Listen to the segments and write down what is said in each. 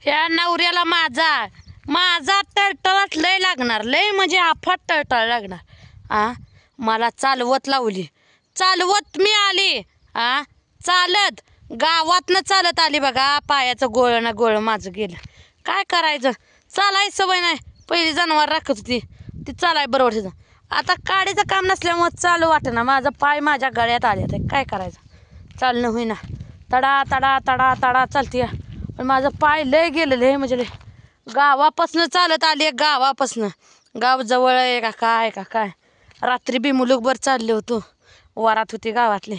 ह्या नवऱ्याला माझा माझा टळटळाट लय लागणार लय म्हणजे आफाट टळटळ लागणार. आ? मला चालवत लावली. चालवत मी आली. आ? चालत. गावातनं चालत आली बघा. पायाचं गोळ ना गोळ माझं गेलं. काय करायचं? चालाय सवय नाही. पहिली जनावर राखत होती. ती चालाय बरोबर तिथं. आता काडीचं काम नसल्यामुळं चालू वाटेना. माझा पाय माझ्या गळ्यात आले काय करायचं? चालणं होईना. तडा तडा तडा तडा चालते पण माझं पाय लय गेलेलं आहे म्हणजे गावापासनं चालत आली आहे गावापासनं. गाव जवळ आहे का काय का काय. रात्री बी मुलुकभर चालले होतो. वरात होती गावातले.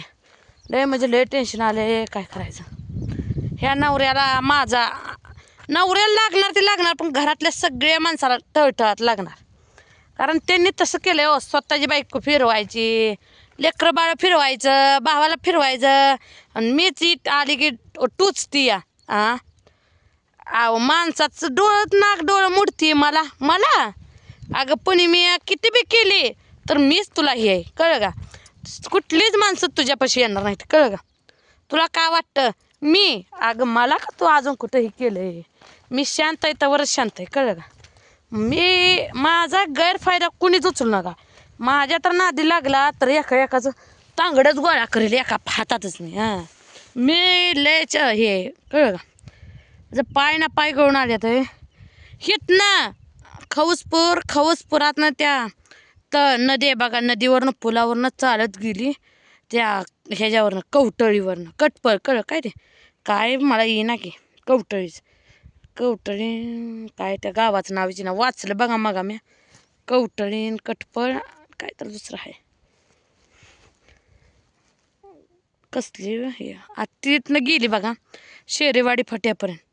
लय म्हणजे लय टेन्शन आले काय करायचं. ह्या नवऱ्याला माझा नवऱ्याला लागणार ते लागणार पण घरातल्या सगळ्या माणसाला टळटळात लागणार. कारण त्यांनी तसं केलं हो स्वतःची बायको फिरवायची लेकरं बाळ फिरवायचं भावाला फिरवायचं. आणि मीच इट आली की टुचती या आ? अहो माणसाचं डोळं नाक डोळं मुडती मला. मला? अगं पण मी किती बी केली तर मीच तुला हे आहे. कळ का? कुठलीच माणसं तुझ्यापाशी येणार नाहीत. कळ का? तुला काय वाटतं? मी? अगं मला का तू अजून कुठंही केलं आहे मी शांत आहे तर शांत आहे. कळ का? मी माझा गैरफायदा कुणीच उचलू नका. माझ्या तर नादी लागला तर एका एकाचं तांगडच गोळा करेल एका हातातच नाही हां. मी लयच हे कळ का? जर पाय ना पाय गळून आले तर. हित ना. खौसपूर खौसपुरातनं त्या तर नदी आहे बघा नदीवरनं पुलावरनं चालत गेली. त्या ह्याच्यावरनं कवटळीवरनं. कटपर कळ काय ते? काय मला येईना की कवटळीच. कवटळी काय त्या गावाचं नावाची ना वाचलं बघा मगा मी कवटळीन कटपळ काय तर दुसरं आहे. कसली हे? आता तिथनं गेली बघा. शेरेवाडी फट्यापर्यंत.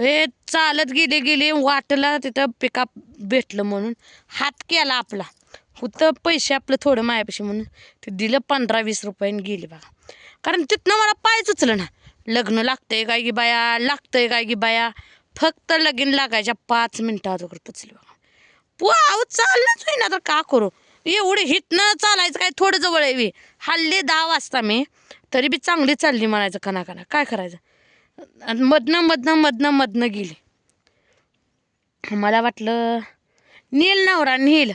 हे चालत गेले गेले वाटला तिथं पिकअप भेटलं म्हणून. हात केला आपला. होतं पैसे आपलं थोडं मायापाशी म्हणून. ते दिलं पंधरा वीस रुपयाने गेले बघा. कारण तिथनं मला पायच उचलं ना. लग्न लागतंय काय की बाया? लागतंय काय की बाया? फक्त लगीन लागायच्या पाच मिनटं अगोदर पुचली बघा. पो अहो चालणंच होईना तर का करू? एवढे हितनं चालायचं काय? थोडं जवळ आहे हल्ली दहा वाजता मी. तरी बी चांगली चालली म्हणायचं कना कना काय करायचं? मधनं मधनं मधनं मधनं गेली. मला वाटलं नील नवरा नील.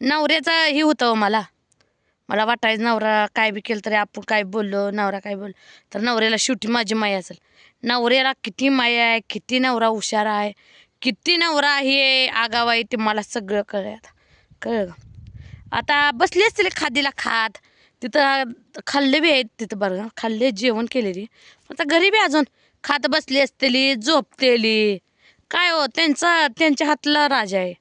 नवऱ्याचा हे होतं हो मला. मला वाटायचं नवरा काय बी केलं तरी आपण काय बोललो नवरा काय बोललो. तर नवऱ्याला शेवटी माझी माया असेल. नवऱ्याला किती माया आहे किती नवरा हुशार आहे किती नवरा हे आगाव आहे ते मला सगळं कळलं आता. कळलं आता बसली असतील खादीला खात तिथं खाल्ले बी आहेत तिथं बरं. खाल्ले जेवण केलेली. आता घरी बी अजून खात बसली असतेली झोपतेली. काय हो त्यांचा त्यांच्या हातला राजा आहे.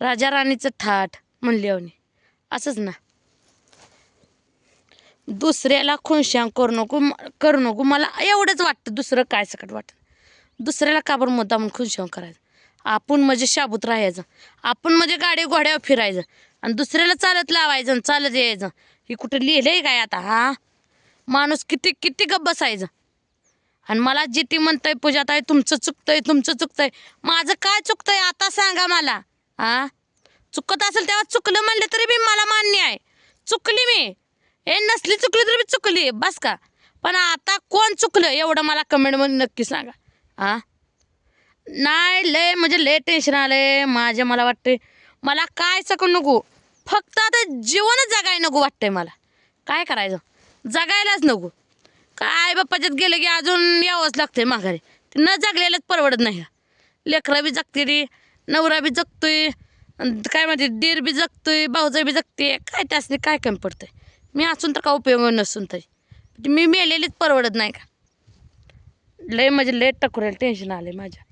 राजा राणीचं थाट म्हणले अवनी. असंच ना. दुसऱ्याला खुनशांग करू नको करू नको. मला एवढंच वाटतं दुसरं काय सकट वाटत. दुसऱ्याला का बरं मुद्दा म्हणून खुनशांग करायचं? आपण म्हणजे शाबूत राहायचं. आपण म्हणजे गाडी घोड्यावर फिरायचं. आणि दुसऱ्याला चालत लावायचं आणि चालत यायचं. हे कुठं लिहिलंय काय आता हा? माणूस किती किती गप बसायचं. आणि मला जे ती म्हणतंय पूजाताई तुमचं चुकतंय तुमचं चुकतंय. माझं काय चुकतंय आता सांगा मला. हा चुकत असेल तेव्हा चुकलं म्हणलं तरी बी मला मान्य आहे. चुकली मी. हे नसली चुकली तरी बी चुकली. बस का. पण आता कोण चुकलं एवढं मला कमेंटमध्ये नक्की सांगा. आ? नाही लय म्हणजे लय टेन्शन आलंय. माझ्या मला वाटते मला काय सकू नको. फक्त आता जीवनच जगाय नको वाटतंय मला. काय करायचं? जगायलाच नको. काय बाप्पाच्यात गेलं की अजून यावंच लागतंय माघारी. न जगलेलंच परवडत नाही लेकरा बी जगते रे नवरा बी जगतोय काय म्हणते दीर बी जगतोय भाऊजा बी जगते. काय त्यासने काय कमी पडतंय? मी असून तर का उपयोग नसून तरी. मी मेलेलीच परवडत नाही का? लय म्हणजे लय टकुरेल टेन्शन आले माझ्या.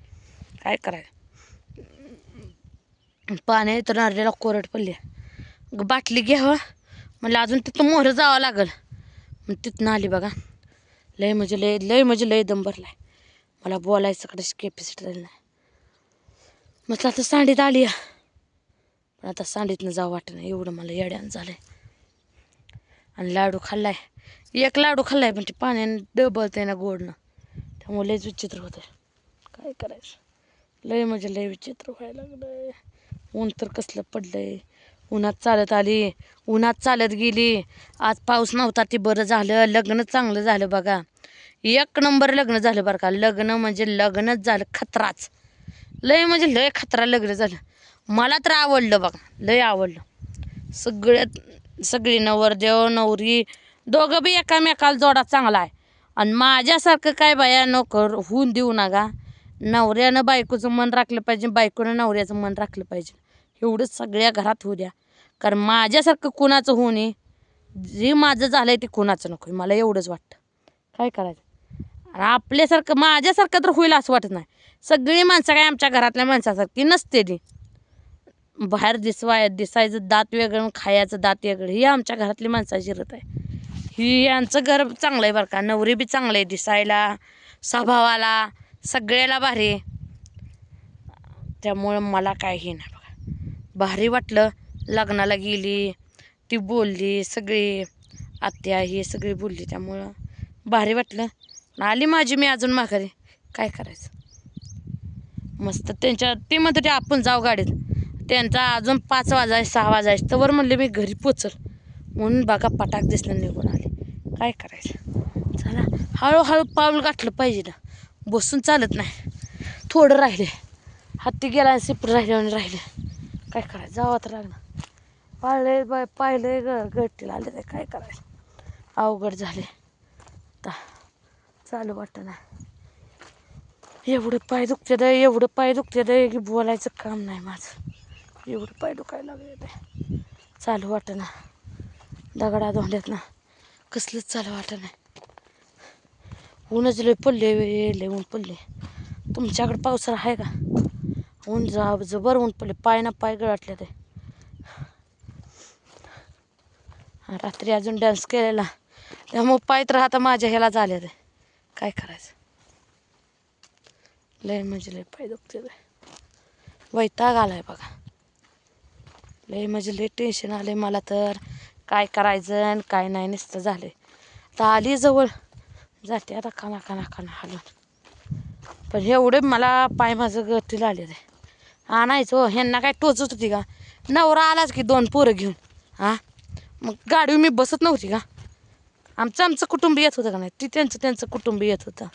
काय करायचं? पाणी तर नारलेला कोरड पडली. बाटली घ्यावं. म्हणलं अजून तिथं मोहरं जावं लागल. मग तिथनं आली बघा. लय म्हणजे लय लय म्हणजे लय दम भरलाय. मला बोलायचं कडे कॅपॅसिटी नाही. म्हटलं आता सांडीत आली या. पण आता सांडीतनं जावं वाटत नाही एवढं मला येड्यानं आहे आणि लाडू खाल्लाय. एक लाडू खाल्लाय पण ते डबलत आहे ना गोडनं. त्यामुळे लयच विचित्र होतं काय करायचं? लय म्हणजे लय विचित्र व्हायला लागलं ऊन तर कसलं पडलंय. उन्हात चालत आली. उन्हात चालत गेली. आज पाऊस नव्हता ते बरं झालं. लग्न चांगलं झालं बघा. एक नंबर लग्न झालं बरं का. लग्न म्हणजे लग्नच झालं खतराच. लय म्हणजे लय खतरा लग्न झालं. मला तर आवडलं बघा. लय आवडलं. सगळ्यात सगळी नवरदेव नवरी दोघं बी एकामेकाला जोडा चांगला आहे. आणि माझ्यासारखं काय बाया नोकर होऊन देऊ नका. नवऱ्यानं बायकोचं मन राखलं पाहिजे बायकोनं नवऱ्याचं मन राखलं पाहिजे. एवढंच सगळ्या घरात होऊ द्या. कारण माझ्यासारखं कुणाचं होऊ नये. जे माझं झालं आहे ते कुणाचं नको मला एवढंच वाटतं. काय करायचं? आणि आपल्यासारखं माझ्यासारखं तर होईल असं वाटत नाही. सगळी माणसं काय आमच्या घरातल्या माणसासारखी नसते ती. बाहेर दिसवाय दिसायचं दात वेगळं खायचं दात वेगळं. ही आमच्या घरातली माणसाची रत आहे. ही यांचं घर चांगलं आहे बरं का. नवरी बी चांगलं आहे दिसायला स्वभावाला सगळ्याला भारी त्यामुळं मला काय हे नाही. भारी वाटलं. लग्नाला गेली ती बोलली सगळी आत्या ही सगळी बोलली त्यामुळं भारी वाटलं. आली माझी मी अजून माघारी. काय करायचं? मस्त त्यांच्या ते म्हणत होते आपण जाऊ गाडीत. त्यांचा अजून पाच वाजाय सहा वाजायचं. तर वर म्हणले मी घरी पोचल. म्हणून बघा पटाक दिसलं निघून आले. काय करायचं? चला हळूहळू पाऊल गाठलं पाहिजे ना बसून चालत नाही. थोडं राहिले. हत्ती गेला आणि सिपर राहिले आणि राहिले. काय करायचं? जावं तर लागणार. पाळले बाय पाहिले ग गट्टीला आले ते काय करायचं? अवघड झाले. आता चालू वाटतं ना एवढं पाय दुखते दे एवढं पाय दुखते दे की बोलायचं काम नाही माझं. एवढं पाय दुखायला लागले ते. चालू वाटत ना दगडा धोंड्यात ना कसलंच चालू वाटत नाही. ऊनच लय पडले लय ऊन पडले. तुमच्याकडे पावसाळा आहे का? ऊन जा जबर ऊन पडले पाय ना पाय गळाटले ते. रात्री अजून डान्स केलेला. त्यामुळे पाय तर आता माझ्या ह्याला झाले ते. काय करायचं? लय म्हणजे लय पाय दुखते ते. वैताग आलाय बघा. लय म्हणजे लय टेन्शन आले मला तर. काय करायचं आणि काय नाही नुसतं झाले तर आली जवळ. जाते आता खाना खाना खाना हलून. पण एवढे मला पाय माझं गतीला आले ते. आणायचं हो ह्यांना काय टोचत होती का? नवरा आलाच की दोन पोरं घेऊन हां? मग गाडी मी बसत नव्हती का? आमचं आमचं कुटुंब येत होतं का नाही? ती त्यांचं त्यांचं कुटुंब येत होतं.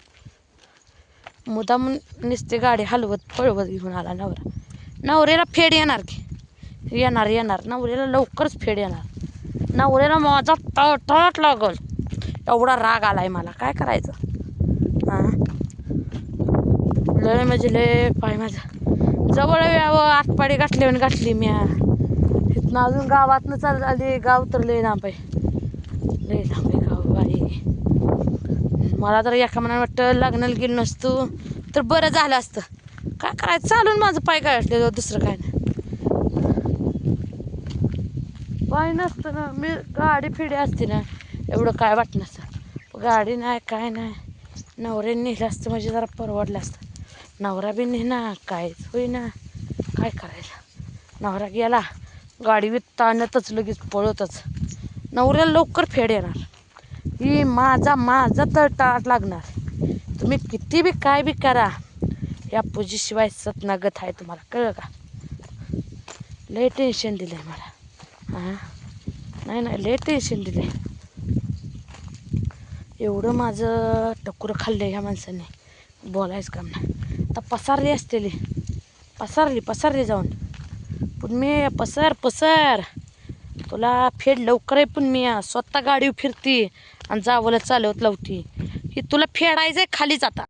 मुदाम नुसते गाडी हलवत पळवत घेऊन आला नवरा. नवऱ्याला फेड येणार की? येणार येणार. नवऱ्याला लवकरच फेड येणार. नवऱ्याला माझा तळतळाट लागल. एवढा राग आलाय मला. काय करायचं? हां? लय म्हणजे लय पाय माझा. जवळ यावं आटपाडी गाठली आणि गाठली मी. इथनं अजून गावातनं चालत आली गाव तर लय लांब आहे लय लांब आहे गाव बाई. मला तर एका मनाने वाटतं लग्नाला गेलो नसतो तर बरं झालं असतं. काय करायचं? चालून माझं पाय गाठले दुसरं काय नाही. पाय नसतं ना मी गाडी फिडी असते ना एवढं काय वाटत नसतं गाडी नाही काय नाही. नवऱ्याने नेलं असतं म्हणजे जरा परवडलं असतं. नवरा बी नेना कायच होईना काय करायचं? नवरा गेला गाडी बी ताणतच लगेच पळतच. नवऱ्याला लवकर फेड येणार. ही माझा माझा तर टाट लागणार. तुम्ही किती बी काय बी करा. या पूजेशिवाय सतनागत आहे तुम्हाला कळलं का? लय टेन्शन दिलं आहे मला. हां नाही नाही लय टेन्शन दिलं आहे एवढं माझं टकुरं खाल्लं ह्या माणसाने. बोलायचं काम नाही. आता पसारली असतेली. पसारली पसारली जाऊन. पण मी पसर पसर. तुला फेड लवकर आहे पण मी स्वतः गाडी फिरती आणि जावलं चालवत लावती. ही तुला फेडायचं आहे खालीच आता.